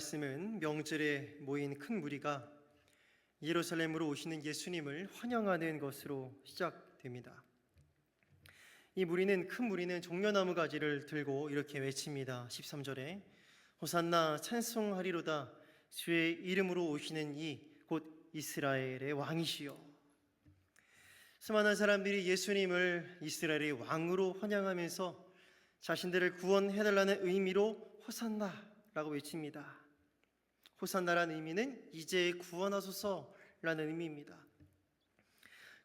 말씀은 명절에 모인 큰 무리가 예루살렘으로 오시는 예수님을 환영하는 것으로 시작됩니다. 이 무리는 큰 무리는 종려나무 가지를 들고 이렇게 외칩니다. 13절에 호산나 찬송하리로다 주의 이름으로 오시는 이 곧 이스라엘의 왕이시여. 수많은 사람들이 예수님을 이스라엘의 왕으로 환영하면서 자신들을 구원해달라는 의미로 호산나라고 외칩니다. 호산나라는 의미는 이제 구원하소서라는 의미입니다.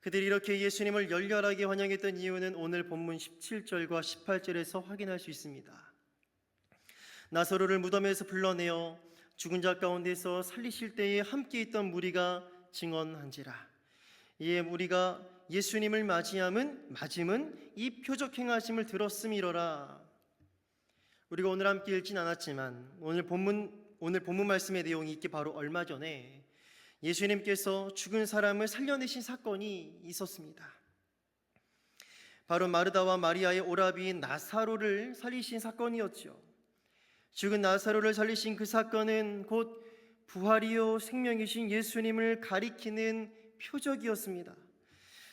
그들이 이렇게 예수님을 열렬하게 환영했던 이유는 오늘 본문 17절과 18절에서 확인할 수 있습니다. 나사로를 무덤에서 불러내어 죽은 자 가운데서 살리실 때에 함께 있던 무리가 증언한지라. 이에 무리가 예수님을 맞이함은 맞음은 이 표적 행하심을 들었음이로라. 우리가 오늘 함께 읽진 않았지만 오늘 본문 오늘 본문 말씀의 내용이 있기 바로 얼마 전에 예수님께서 죽은 사람을 살려내신 사건이 있었습니다. 바로 마르다와 마리아의 오라비인 나사로를 살리신 사건이었죠. 죽은 나사로를 살리신 그 사건은 곧 부활이요 생명이신 예수님을 가리키는 표적이었습니다.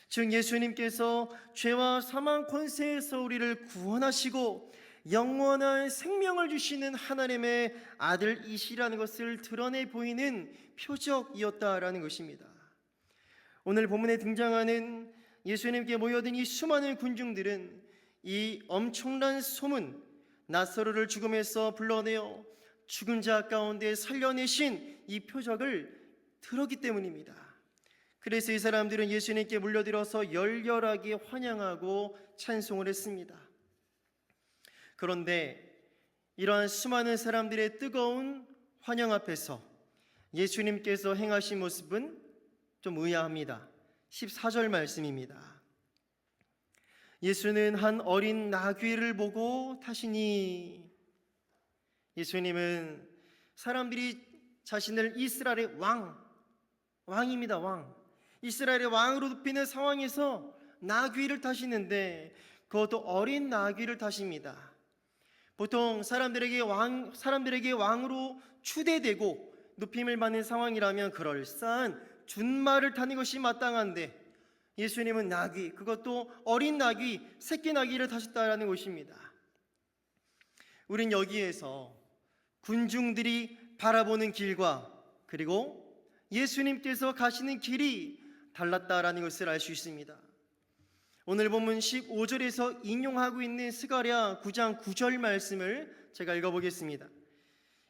즉 예수님께서 죄와 사망 권세에서 우리를 구원하시고 영원한 생명을 주시는 하나님의 아들이시라는 것을 드러내 보이는 표적이었다라는 것입니다. 오늘 본문에 등장하는 예수님께 모여든 이 수많은 군중들은 이 엄청난 소문 나사로를 죽음에서 불러내어 죽은 자 가운데 살려내신 이 표적을 들었기 때문입니다. 그래서 이 사람들은 예수님께 물려들어서 열렬하게 환영하고 찬송을 했습니다. 그런데 이러한 수많은 사람들의 뜨거운 환영 앞에서 예수님께서 행하신 모습은 좀 의아합니다. 14절 말씀입니다. 예수는 한 어린 나귀를 보고 타시니 예수님은 사람들이 자신을 이스라엘의 왕, 왕입니다, 왕. 이스라엘의 왕으로 높이는 상황에서 나귀를 타시는데 그것도 어린 나귀를 타십니다. 보통 사람들에게 왕 사람들에게 왕으로 추대되고 높임을 받는 상황이라면 그럴싸한 준말을 타는 것이 마땅한데 예수님은 나귀 그것도 어린 나귀 새끼 나귀를 타셨다라는 것입니다. 우린 여기에서 군중들이 바라보는 길과 그리고 예수님께서 가시는 길이 달랐다라는 것을 알 수 있습니다. 오늘 본문 15절에서 인용하고 있는 스가랴 9장 9절 말씀을 제가 읽어보겠습니다.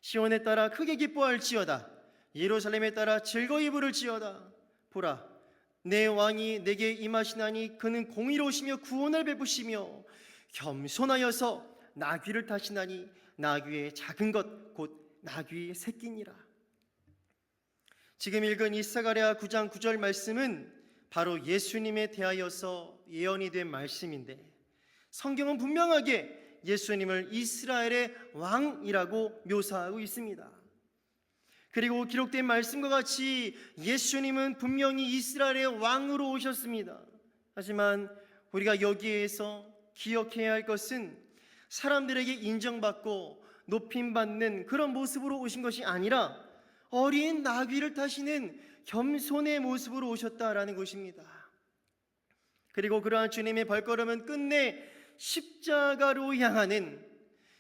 시온에 따라 크게 기뻐할지어다. 예루살렘에 따라 즐거이 부를지어다. 보라 내 왕이 내게 임하시나니 그는 공의로우시며 구원을 베푸시며 겸손하여서 나귀를 타시나니 나귀의 작은 것 곧 나귀의 새끼니라. 지금 읽은 이사가랴 9장 9절 말씀은 바로 예수님에 대하여서 예언이 된 말씀인데 성경은 분명하게 예수님을 이스라엘의 왕이라고 묘사하고 있습니다. 그리고 기록된 말씀과 같이 예수님은 분명히 이스라엘의 왕으로 오셨습니다. 하지만 우리가 여기에서 기억해야 할 것은 사람들에게 인정받고 높임받는 그런 모습으로 오신 것이 아니라 어린 나귀를 타시는 겸손의 모습으로 오셨다라는 것입니다. 그리고 그러한 주님의 발걸음은 끝내 십자가로 향하는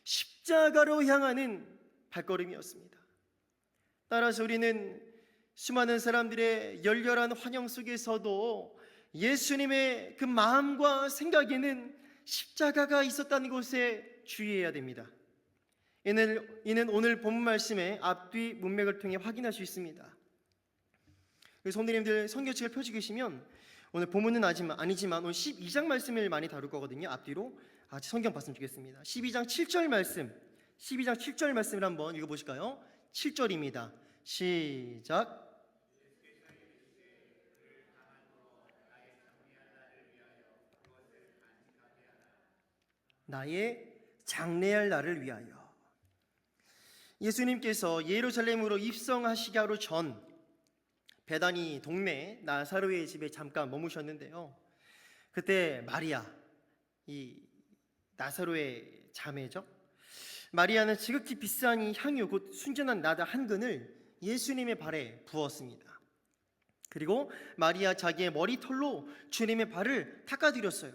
십자가로 향하는 발걸음이었습니다. 따라서 우리는 수많은 사람들의 열렬한 환영 속에서도 예수님의 그 마음과 생각에는 십자가가 있었다는 것에 주의해야 됩니다. 이는, 오늘 본 말씀의 앞뒤 문맥을 통해 확인할 수 있습니다. 성도님들 성경책을 펴주시면 오늘 본문은 아니지만, 아니지만 오늘 12장 말씀을 많이 다룰 거거든요. 앞뒤로 같이 성경 봤으면 좋겠습니다. 12장 7절 말씀, 12장 7절 말씀을 한번 읽어보실까요? 7절입니다. 시작. 나의 장래할 날을 위하여. 예수님께서 예루살렘으로 입성하시기 하루 전 베다니 동네 나사로의 집에 잠깐 머무셨는데요. 그때 마리아 이 나사로의 자매죠. 마리아는 지극히 비싼 이 향유 곧 순전한 나다 한 근을 예수님의 발에 부었습니다. 그리고 마리아 자기의 머리털로 주님의 발을 닦아드렸어요.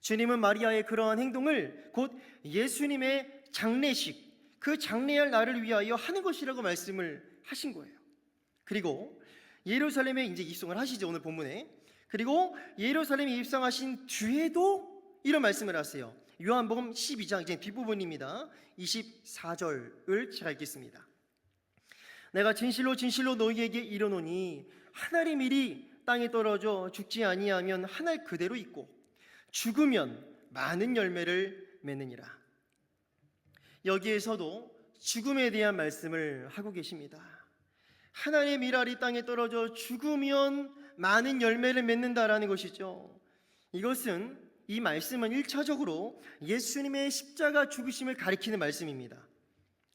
주님은 마리아의 그러한 행동을 곧 예수님의 장례식, 그 장례할 날을 위하여 하는 것이라고 말씀을 하신 거예요. 그리고 예루살렘에 이제 입성을 하시죠, 오늘 본문에. 그리고 예루살렘에 입성하신 뒤에도 이런 말씀을 하세요. 요한복음 12장 이제 뒷부분입니다. 24절을 제가 읽겠습니다. 내가 진실로 진실로 너희에게 이르노니 하나의 밀이 땅에 떨어져 죽지 아니하면 하늘 그대로 있고 죽으면 많은 열매를 맺느니라. 여기에서도 죽음에 대한 말씀을 하고 계십니다. 하나의 밀알이 땅에 떨어져 죽으면 많은 열매를 맺는다라는 것이죠. 이것은 이 말씀은 1차적으로 예수님의 십자가 죽으심을 가리키는 말씀입니다.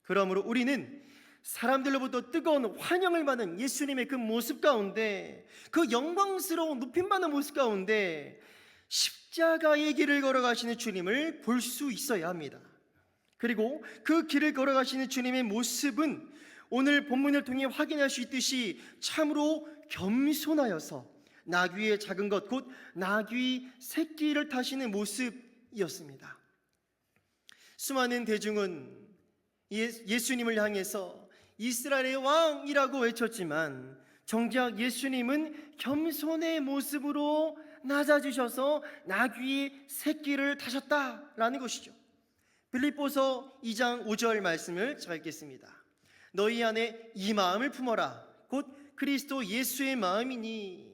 그러므로 우리는 사람들로부터 뜨거운 환영을 받는 예수님의 그 모습 가운데 그 영광스러운 높임받는 모습 가운데 십자가의 길을 걸어가시는 주님을 볼 수 있어야 합니다. 그리고 그 길을 걸어가시는 주님의 모습은 오늘 본문을 통해 확인할 수 있듯이 참으로 겸손하여서 나귀의 작은 것 곧 나귀 새끼를 타시는 모습이었습니다. 수많은 대중은 예- 예수님을 향해서 이스라엘의 왕이라고 외쳤지만 정작 예수님은 겸손의 모습으로 낮아지셔서 나귀의 새끼를 타셨다라는 것이죠. 빌립보서 2장 5절 말씀을 제가 읽겠습니다. 너희 안에 이 마음을 품어라. 곧 그리스도 예수의 마음이니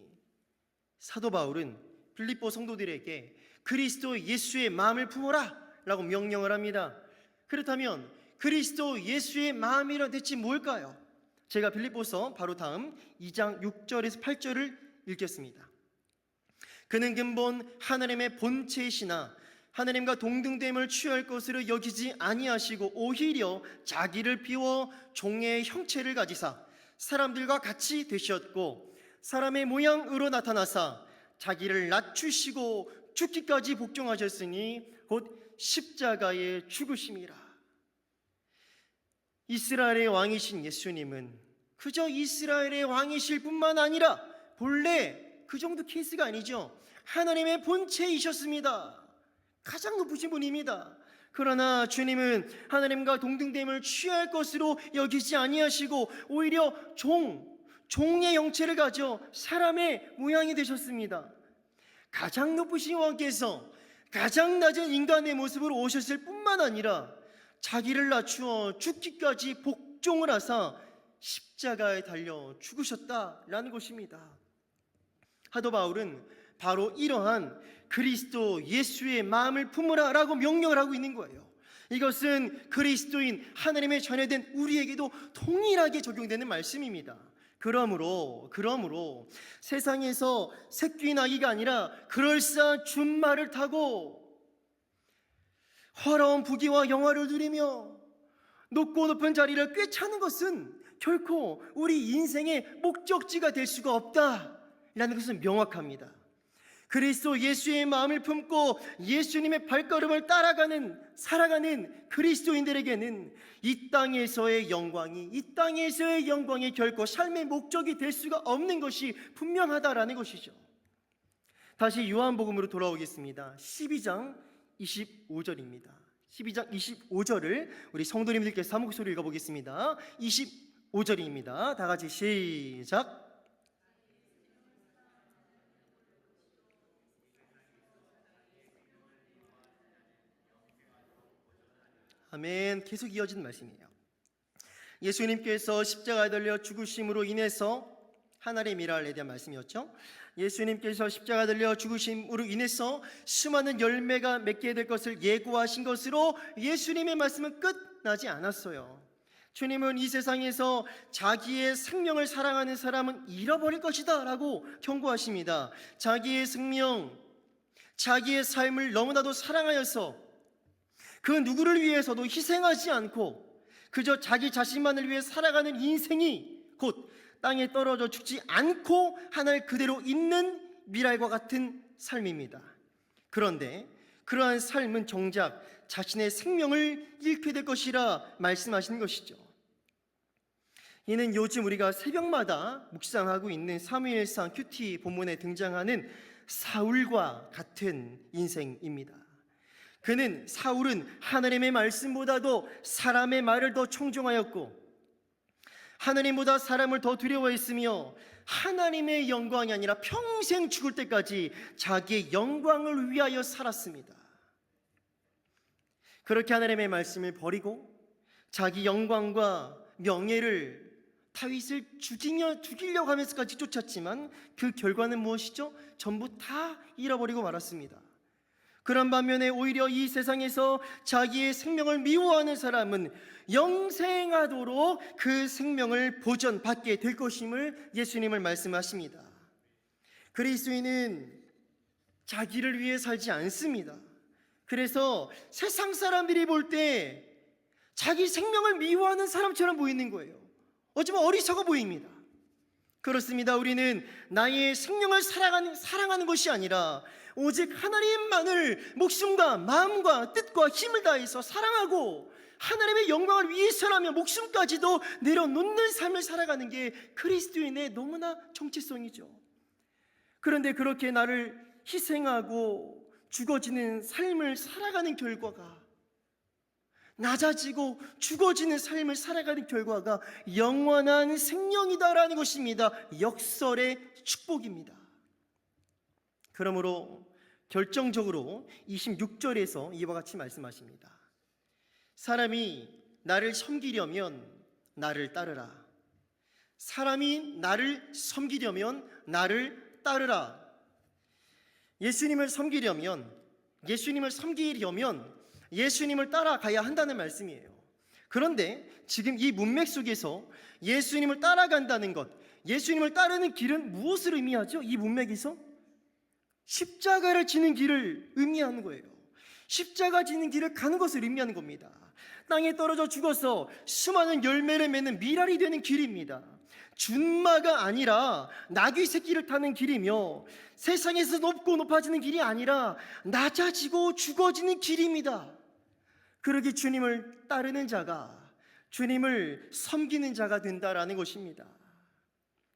사도 바울은 빌립보 성도들에게 그리스도 예수의 마음을 품어라 라고 명령을 합니다. 그렇다면 그리스도 예수의 마음이란 대체 뭘까요? 제가 빌립보서 바로 다음 2장 6절에서 8절을 읽겠습니다. 그는 근본 하나님의 본체이시나 하나님과 동등됨을 취할 것으로 여기지 아니하시고 오히려 자기를 비워 종의 형체를 가지사 사람들과 같이 되셨고 사람의 모양으로 나타나사 자기를 낮추시고 죽기까지 복종하셨으니 곧 십자가에 죽으심이라. 이스라엘의 왕이신 예수님은 그저 이스라엘의 왕이실 뿐만 아니라 본래 그 정도 케이스가 아니죠. 하나님의 본체이셨습니다. 가장 높으신 분입니다. 그러나 주님은 하나님과 동등됨을 취할 것으로 여기지 아니하시고 오히려 종, 종의 형체를 가져 사람의 모양이 되셨습니다. 가장 높으신 왕께서 가장 낮은 인간의 모습으로 오셨을 뿐만 아니라 자기를 낮추어 죽기까지 복종을 하사 십자가에 달려 죽으셨다라는 것입니다. 하도 바울은 바로 이러한 그리스도 예수의 마음을 품으라라고 명령을 하고 있는 거예요. 이것은 그리스도인 하나님의 전해된 우리에게도 동일하게 적용되는 말씀입니다. 그러므로 그러므로 세상에서 새끼 나기가 아니라 그럴싸한 준말을 타고 화려한 부귀와 영화를 누리며 높고 높은 자리를 꿰차는 것은 결코 우리 인생의 목적지가 될 수가 없다라는 것은 명확합니다. 그리스도 예수의 마음을 품고 예수님의 발걸음을 따라가는 살아가는 그리스도인들에게는 이 땅에서의 영광이 이 땅에서의 영광이 결코 삶의 목적이 될 수가 없는 것이 분명하다라는 것이죠. 다시 요한복음으로 돌아오겠습니다. 12장 25절입니다. 12장 25절을 우리 성도님들께서 사목소리 읽어보겠습니다. 25절입니다. 다 같이 시작. 아멘. 계속 이어지는 말씀이에요. 예수님께서 십자가에 달려 죽으심으로 인해서 하나님의 미랄에 대한 말씀이었죠. 예수님께서 십자가 달려 죽으심으로 인해서 수많은 열매가 맺게 될 것을 예고하신 것으로 예수님의 말씀은 끝나지 않았어요. 주님은 이 세상에서 자기의 생명을 사랑하는 사람은 잃어버릴 것이다 라고 경고하십니다. 자기의 생명, 자기의 삶을 너무나도 사랑하여서 그 누구를 위해서도 희생하지 않고 그저 자기 자신만을 위해 살아가는 인생이 곧 땅에 떨어져 죽지 않고 하늘 그대로 있는 미랄과 같은 삶입니다. 그런데 그러한 삶은 정작 자신의 생명을 잃게 될 것이라 말씀하시는 것이죠. 이는 요즘 우리가 새벽마다 묵상하고 있는 사무엘상 큐티 본문에 등장하는 사울과 같은 인생입니다. 그는 사울은 하나님의 말씀보다도 사람의 말을 더 청종하였고 하나님보다 사람을 더 두려워했으며 하나님의 영광이 아니라 평생 죽을 때까지 자기의 영광을 위하여 살았습니다. 그렇게 하나님의 말씀을 버리고 자기 영광과 명예를 다윗을 죽이려, 죽이려고 하면서까지 쫓았지만 그 결과는 무엇이죠? 전부 다 잃어버리고 말았습니다. 그런 반면에 오히려 이 세상에서 자기의 생명을 미워하는 사람은 영생하도록 그 생명을 보전받게 될 것임을 예수님을 말씀하십니다. 그리스도인은 자기를 위해 살지 않습니다. 그래서 세상 사람들이 볼 때 자기 생명을 미워하는 사람처럼 보이는 거예요. 어쩌면 어리석어 보입니다. 그렇습니다. 우리는 나의 생명을 사랑하는, 사랑하는 것이 아니라 오직 하나님만을 목숨과 마음과 뜻과 힘을 다해서 사랑하고 하나님의 영광을 위해서라며 목숨까지도 내려놓는 삶을 살아가는 게 그리스도인의 너무나 정체성이죠. 그런데 그렇게 나를 희생하고 죽어지는 삶을 살아가는 결과가 낮아지고 죽어지는 삶을 살아가는 결과가 영원한 생명이다라는 것입니다. 역설의 축복입니다. 그러므로 결정적으로 26절에서 이와 같이 말씀하십니다. 사람이 나를 섬기려면 나를 따르라. 사람이 나를 섬기려면 나를 따르라. 예수님을 섬기려면 예수님을 섬기려면 예수님을 따라가야 한다는 말씀이에요. 그런데 지금 이 문맥 속에서 예수님을 따라간다는 것, 예수님을 따르는 길은 무엇을 의미하죠? 이 문맥에서 십자가를 지는 길을 의미하는 거예요. 십자가 지는 길을 가는 것을 의미하는 겁니다. 땅에 떨어져 죽어서 수많은 열매를 맺는 미랄이 되는 길입니다. 준마가 아니라 나귀 새끼를 타는 길이며 세상에서 높고 높아지는 길이 아니라 낮아지고 죽어지는 길입니다. 그러기 주님을 따르는 자가 주님을 섬기는 자가 된다라는 것입니다.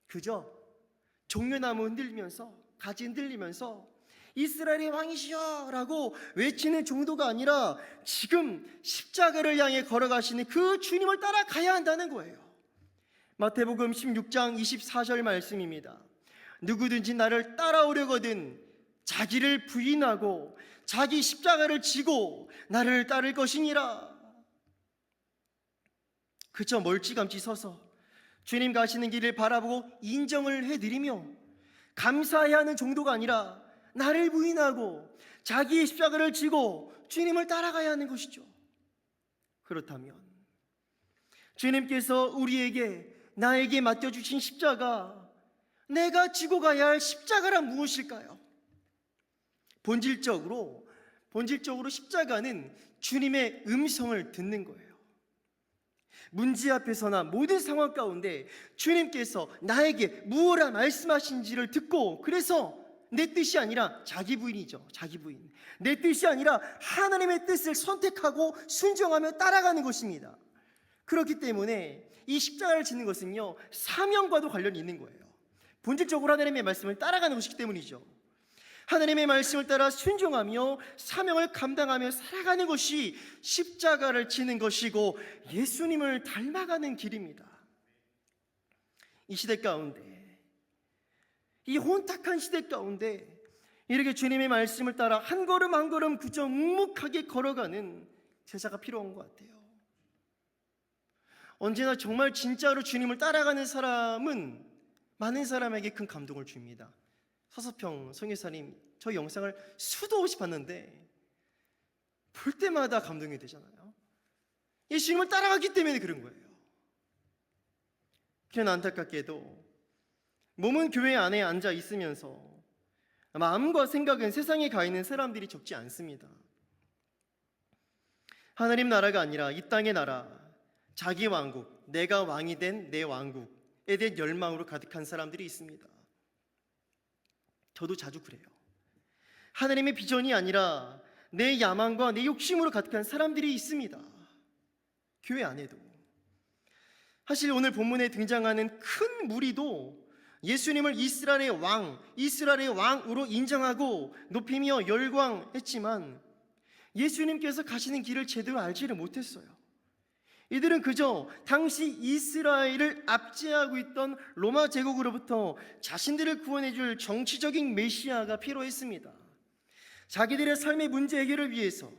그죠? 종려나무 흔들리면서 가지 흔들리면서 이스라엘의 왕이시여라고 외치는 정도가 아니라 지금 십자가를 향해 걸어가시는 그 주님을 따라가야 한다는 거예요. 마태복음 16장 24절 말씀입니다. 누구든지 나를 따라오려거든 자기를 부인하고 자기 십자가를 지고 나를 따를 것이니라. 그저 멀찌감치 서서 주님 가시는 길을 바라보고 인정을 해드리며 감사해야 하는 정도가 아니라 나를 부인하고 자기의 십자가를 지고 주님을 따라가야 하는 것이죠. 그렇다면 주님께서 우리에게 나에게 맡겨주신 십자가 내가 지고 가야 할 십자가란 무엇일까요? 본질적으로 본질적으로 십자가는 주님의 음성을 듣는 거예요. 문제 앞에서나 모든 상황 가운데 주님께서 나에게 무엇라 말씀하신지를 듣고 그래서 내 뜻이 아니라 자기 부인이죠. 자기 부인. 내 뜻이 아니라 하나님의 뜻을 선택하고 순종하며 따라가는 것입니다. 그렇기 때문에 이 십자가를 짓는 것은요, 사명과도 관련이 있는 거예요. 본질적으로 하나님의 말씀을 따라가는 것이기 때문이죠. 하나님의 말씀을 따라 순종하며 사명을 감당하며 살아가는 것이 십자가를 지는 것이고 예수님을 닮아가는 길입니다. 이 시대 가운데, 이 혼탁한 시대 가운데 이렇게 주님의 말씀을 따라 한 걸음 한 걸음 그저 묵묵하게 걸어가는 제자가 필요한 것 같아요. 언제나 정말 진짜로 주님을 따라가는 사람은 많은 사람에게 큰 감동을 줍니다. 서서평 성교사님 저 영상을 수도 없이 봤는데 볼 때마다 감동이 되잖아요. 예수님을 따라가기 때문에 그런 거예요. 그냥 안타깝게도 몸은 교회 안에 앉아 있으면서 마음과 생각은 세상에 가 있는 사람들이 적지 않습니다. 하나님 나라가 아니라 이 땅의 나라, 자기 왕국, 내가 왕이 된 내 왕국에 대한 열망으로 가득한 사람들이 있습니다. 저도 자주 그래요. 하나님의 비전이 아니라 내 야망과 내 욕심으로 가득한 사람들이 있습니다. 교회 안에도. 사실 오늘 본문에 등장하는 큰 무리도 예수님을 이스라엘의 왕, 이스라엘의 왕으로 인정하고 높이며 열광했지만 예수님께서 가시는 길을 제대로 알지를 못했어요. 이들은 그저 당시 이스라엘을 압제하고 있던 로마 제국으로부터 자신들을 구원해 줄 정치적인 메시아가 필요했습니다. 자기들의 삶의 문제 해결을 위해서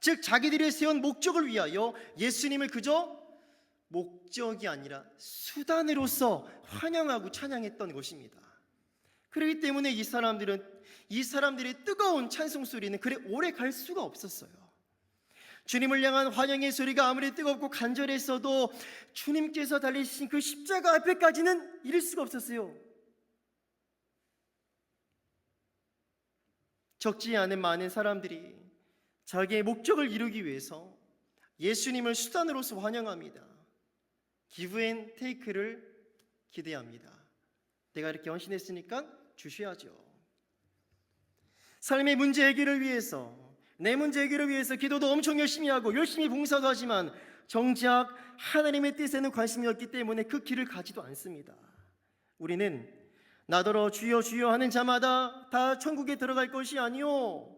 즉 자기들이 세운 목적을 위하여 예수님을 그저 목적이 아니라 수단으로서 환영하고 찬양했던 것입니다. 그렇기 때문에 이 사람들은 이 사람들의 뜨거운 찬송 소리는 그래 오래 갈 수가 없었어요. 주님을 향한 환영의 소리가 아무리 뜨겁고 간절했어도 주님께서 달리신 그 십자가 앞에까지는 이를 수가 없었어요. 적지 않은 많은 사람들이 자기의 목적을 이루기 위해서 예수님을 수단으로서 환영합니다. 기브 앤 테이크를 기대합니다. 내가 이렇게 헌신했으니까 주셔야죠. 삶의 문제 해결을 위해서 내 문제 해결을 위해서 기도도 엄청 열심히 하고 열심히 봉사도 하지만 정작 하나님의 뜻에는 관심이 없기 때문에 그 길을 가지도 않습니다. 우리는 나더러 주여 주여 하는 자마다 다 천국에 들어갈 것이 아니요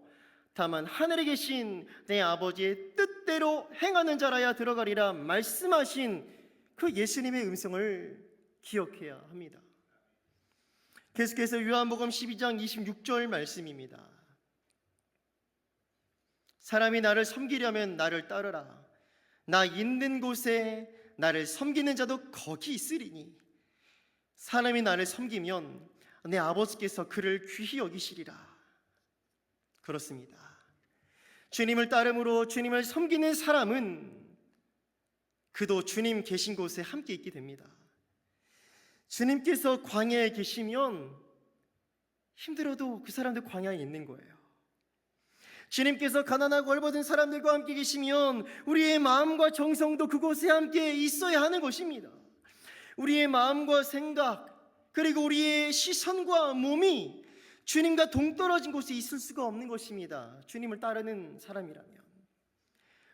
다만 하늘에 계신 내 아버지의 뜻대로 행하는 자라야 들어가리라 말씀하신 그 예수님의 음성을 기억해야 합니다. 계속해서 요한복음 12장 26절 말씀입니다. 사람이 나를 섬기려면 나를 따르라. 나 있는 곳에 나를 섬기는 자도 거기 있으리니 사람이 나를 섬기면 내 아버지께서 그를 귀히 여기시리라. 그렇습니다. 주님을 따름으로 주님을 섬기는 사람은 그도 주님 계신 곳에 함께 있게 됩니다. 주님께서 광야에 계시면 힘들어도 그 사람들 광야에 있는 거예요. 주님께서 가난하고 얼버든 사람들과 함께 계시면 우리의 마음과 정성도 그곳에 함께 있어야 하는 것입니다. 우리의 마음과 생각, 그리고 우리의 시선과 몸이 주님과 동떨어진 곳에 있을 수가 없는 것입니다. 주님을 따르는 사람이라면.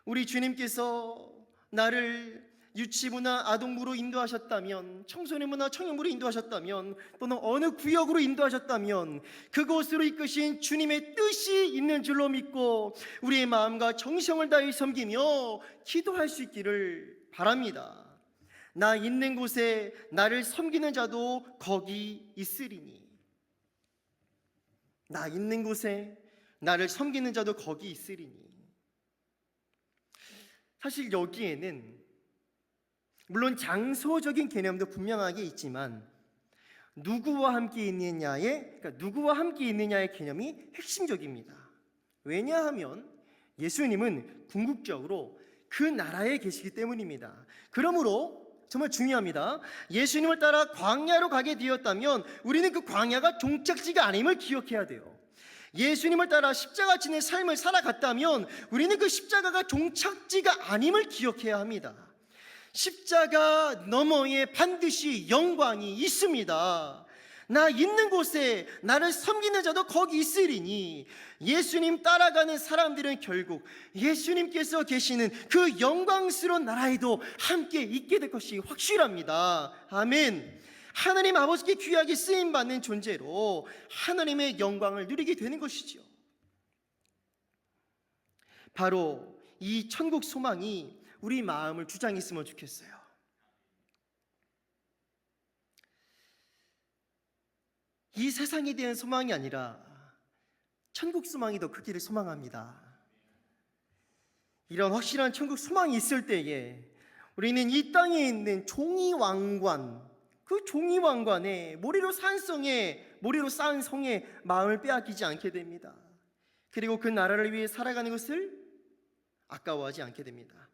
우리 주님께서 나를 유치부나 아동부로 인도하셨다면, 청소년부나 청년부로 인도하셨다면, 또는 어느 구역으로 인도하셨다면, 그곳으로 이끄신 주님의 뜻이 있는 줄로 믿고, 우리의 마음과 정성을 다해 섬기며 기도할 수 있기를 바랍니다. 나 있는 곳에 나를 섬기는 자도 거기 있으리니. 나 있는 곳에 나를 섬기는 자도 거기 있으리니. 사실 여기에는 물론 장소적인 개념도 분명하게 있지만 누구와 함께 있느냐의 그러니까 누구와 함께 있느냐의 개념이 핵심적입니다. 왜냐하면 예수님은 궁극적으로 그 나라에 계시기 때문입니다. 그러므로 정말 중요합니다. 예수님을 따라 광야로 가게 되었다면 우리는 그 광야가 종착지가 아님을 기억해야 돼요. 예수님을 따라 십자가 지는 삶을 살아갔다면 우리는 그 십자가가 종착지가 아님을 기억해야 합니다. 십자가 너머에 반드시 영광이 있습니다. 나 있는 곳에 나를 섬기는 자도 거기 있으리니 예수님 따라가는 사람들은 결국 예수님께서 계시는 그 영광스러운 나라에도 함께 있게 될 것이 확실합니다. 아멘. 하나님 아버지께 귀하게 쓰임 받는 존재로 하나님의 영광을 누리게 되는 것이죠. 바로 이 천국 소망이 우리 마음을 주장했으면 좋겠어요. 이 세상에 대한 소망이 아니라 천국 소망이 더 크기를 소망합니다. 이런 확실한 천국 소망이 있을 때에 우리는 이 땅에 있는 종이 왕관, 그 종이 왕관에 모리로 산 성에 모리로 쌓은 성에 마음을 빼앗기지 않게 됩니다. 그리고 그 나라를 위해 살아가는 것을 아까워하지 않게 됩니다.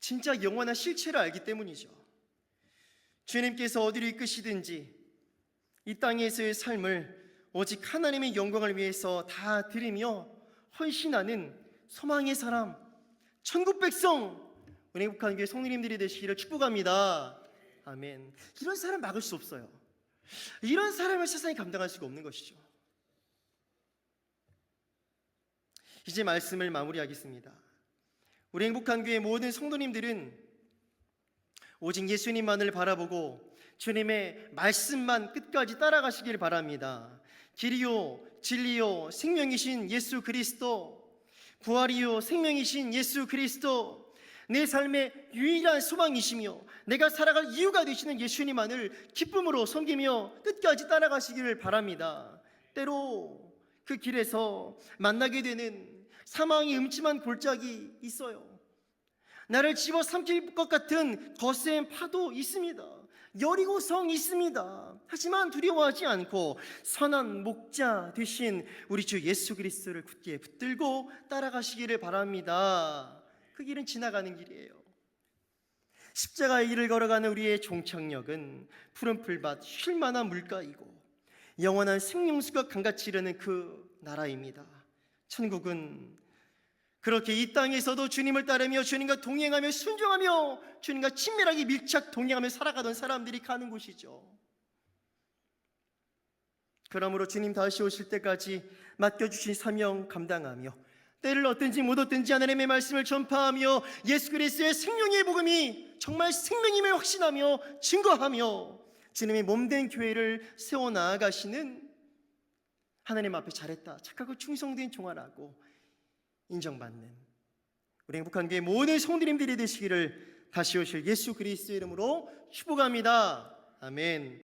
진짜 영원한 실체를 알기 때문이죠. 주님께서 어디로 이끄시든지 이 땅에서의 삶을 오직 하나님의 영광을 위해서 다 드리며 헌신하는 소망의 사람, 천국 백성, 은혜국한 교회 성도님들이 되시기를 축복합니다. 아멘. 이런 사람 막을 수 없어요. 이런 사람을 세상이 감당할 수가 없는 것이죠. 이제 말씀을 마무리하겠습니다. 우리 행복한 교회 모든 성도님들은 오직 예수님만을 바라보고 주님의 말씀만 끝까지 따라가시길 바랍니다. 길이요, 진리요, 생명이신 예수 그리스도, 부활이요, 생명이신 예수 그리스도, 내 삶의 유일한 소망이시며 내가 살아갈 이유가 되시는 예수님만을 기쁨으로 섬기며 끝까지 따라가시기를 바랍니다. 때로 그 길에서 만나게 되는 사망이 음침한 골짜기 있어요. 나를 집어삼킬 것 같은 거센 파도 있습니다. 여리고성 있습니다. 하지만 두려워하지 않고 선한 목자 되신 우리 주 예수 그리스도를 굳게 붙들고 따라가시기를 바랍니다. 그 길은 지나가는 길이에요. 십자가의 길을 걸어가는 우리의 종착역은 푸른 풀밭 쉴만한 물가이고 영원한 생명수가 강같이 이르는 그 나라입니다. 천국은 그렇게 이 땅에서도 주님을 따르며 주님과 동행하며 순종하며 주님과 친밀하게 밀착 동행하며 살아가던 사람들이 가는 곳이죠. 그러므로 주님 다시 오실 때까지 맡겨주신 사명 감당하며 때를 얻든지 못 얻든지 하나님의 말씀을 전파하며 예수 그리스도의 생명의 복음이 정말 생명임을 확신하며 증거하며 주님의 몸된 교회를 세워 나아가시는 하나님 앞에 잘했다 착하고 충성된 종아라고 인정받는 우리 행복한 교회 모든 성도님들이 되시기를 다시 오실 예수 그리스도 이름으로 축복합니다. 아멘.